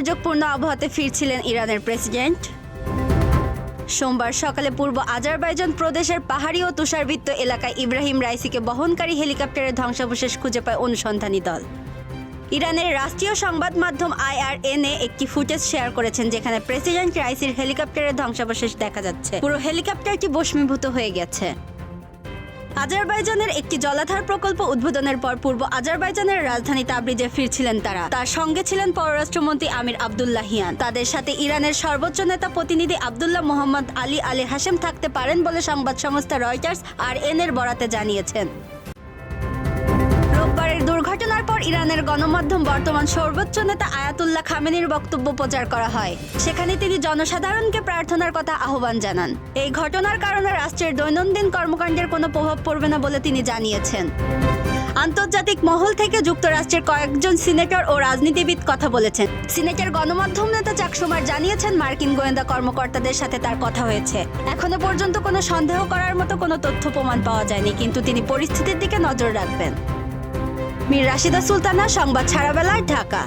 শান্তিপূর্ণ আবহাওয়াতে ফিরছিলেন ইরানের প্রেসিডেন্ট। সোমবার সকালে পূর্ব আজারবাইজান প্রদেশের পাহাড়ি ও তুষারবৃত্ত এলাকায় ইব্রাহিম রাইসিকে বহনকারী হেলিকপ্টারের ধ্বংসাবশেষ খুঁজে পায় অনুসন্ধানী দল। ইরানের রাষ্ট্রীয় সংবাদ মাধ্যম আইআরএনএ একটি ফুটেজ শেয়ার করেছেন, যেখানে প্রেসিডেন্ট রাইসির হেলিকপ্টারের ধ্বংসাবশেষ দেখা যাচ্ছে। পুরো হেলিকপ্টারটি বস্মীভূত হয়ে গেছে। আজারবাইজানের একটি জলাধার প্রকল্প উদ্বোধনের পর পূর্ব আজারবাইজানের রাজধানী তাবরিজে ফিরছিলেন তারা। তার সঙ্গে ছিলেন পররাষ্ট্রমন্ত্রী আমির আবদুল্লাহিয়ান তাদের সাথে ইরানের সর্বোচ্চ নেতা প্রতিনিধি আবদুল্লাহ মোহাম্মদ আলী আলী হাসেম থাকতে পারেন বলে সংবাদ সংস্থা রয়টার্স আর এন এর বরাতে জানিয়েছেন। ইরানের গণমাধ্যম বর্তমান সর্বোচ্চ নেতা আয়াতুল্লাহ খামেনির বক্তব্য প্রচার করা হয়। সেখানে তিনি জনসাধারণকে প্রার্থনার কথা আহ্বান জানান। এই ঘটনার কারণে রাষ্ট্রের দৈনন্দিন কর্মকাণ্ডের কোনো প্রভাব পড়বে না বলে তিনি জানিয়েছেন। আন্তর্জাতিক মহল থেকে যুক্তরাষ্ট্রের কয়েকজন সিনেটর ও রাজনীতিবিদ কথা বলেছেন। সিনেটের গণমাধ্যম নেতা চাকসুমার জানিয়েছেন, মার্কিন গোয়েন্দা কর্মকর্তাদের সাথে তার কথা হয়েছে। এখনও পর্যন্ত কোনো সন্দেহ করার মতো কোনো তথ্য প্রমাণ পাওয়া যায়নি, কিন্তু তিনি পরিস্থিতির দিকে নজর রাখবেন। মীর রাশিদা সুলতানা সংবাদ ছাড়াবেলায় ঢাকা।